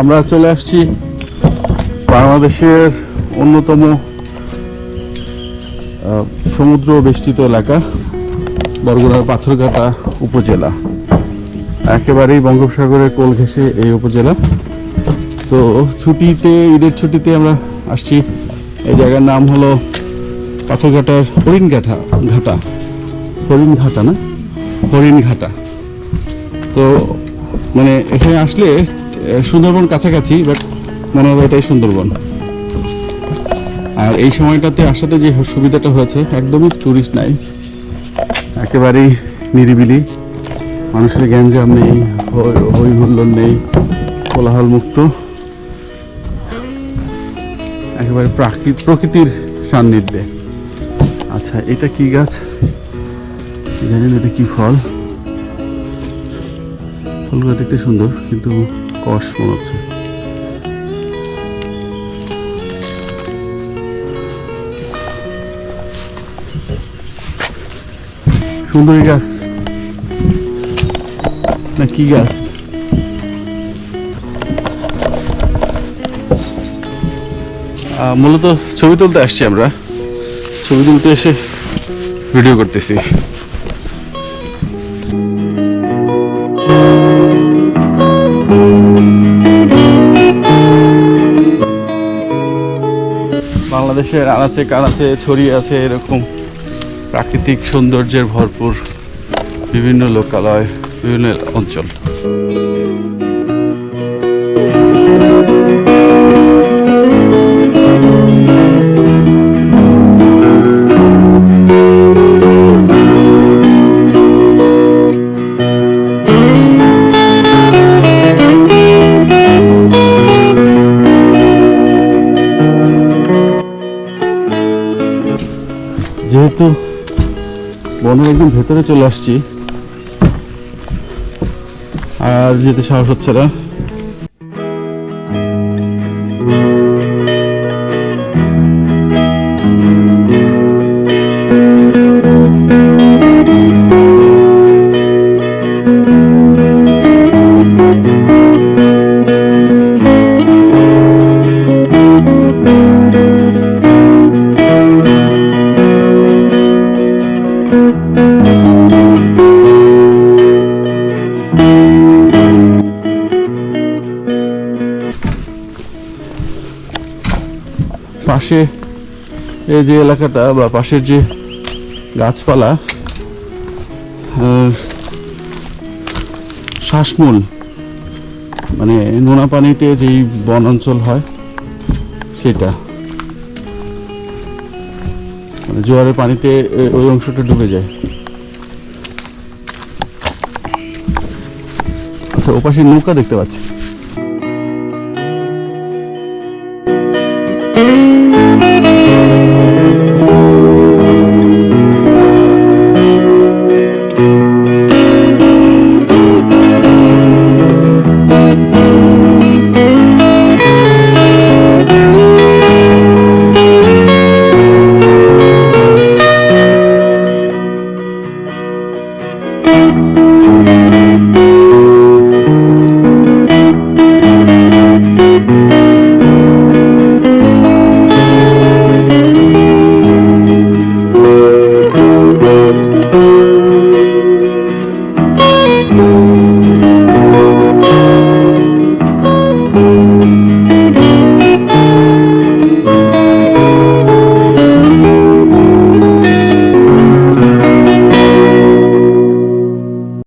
আমরা চলে আসছি বাংলাদেশের অন্যতম সমুদ্র বেষ্টিত এলাকা, বরগুনার পাথরঘাটা উপজেলা। একেবারেই বঙ্গোপসাগরের কোল ঘেঁষে এই উপজেলা। তো ছুটিতে, ঈদের ছুটিতে আমরা আসছি। এই জায়গার নাম হলো পাথরঘাটার হরিণঘাটা, ঘাটা। হরিণঘাটা না? হরিণঘাটা। তো মানে এখানে আসলে সুন্দরবন কাছাকাছি বাট মনে হবে এটাই সুন্দরবন। আর এই সময়টাতে আসাতে যে সুবিধাটা হয়েছে, একদমই টুরিস্ট নাই। একেবারেই নিরিবিলি। মানুষের গ্যাঞ্জাম নেই, হই- হুল্লোড় নেই, কোলাহল মুক্ত। একেবারে প্রাকৃত প্রকৃতির সান্নিধ্যে। আচ্ছা এটা কি গাছ? জানি না এটা কি ফল। ফুলগুলো দেখতে সুন্দর, কিন্তু কষ মনে সুন্দরী গাছ। না, কি গাছ? মূলত ছবি তুলতে আসছি আমরা। ছবি তুলতে এসে ভিডিও করতেছি। বাংলাদেশের আনাচে কানাচে ছড়িয়ে আছে এরকম প্রাকৃতিক সৌন্দর্যের ভরপুর বিভিন্ন লোকালয় বিভিন্ন অঞ্চল। যেহেতু বনের একদম ভেতরে চলে আসছি আর যেতে সাহস হচ্ছে না। পাশে এই যে এলাকাটা বা পাশের যে গাছপালা শ্বাসমূল মানে নোনা পানিতে যেই বন অঞ্চল হয় সেটা। মানে জোয়ারের পানিতে ওই অংশটা ডুবে যায়। আচ্ছা ওপাশে নৌকা দেখতে পাচ্ছি।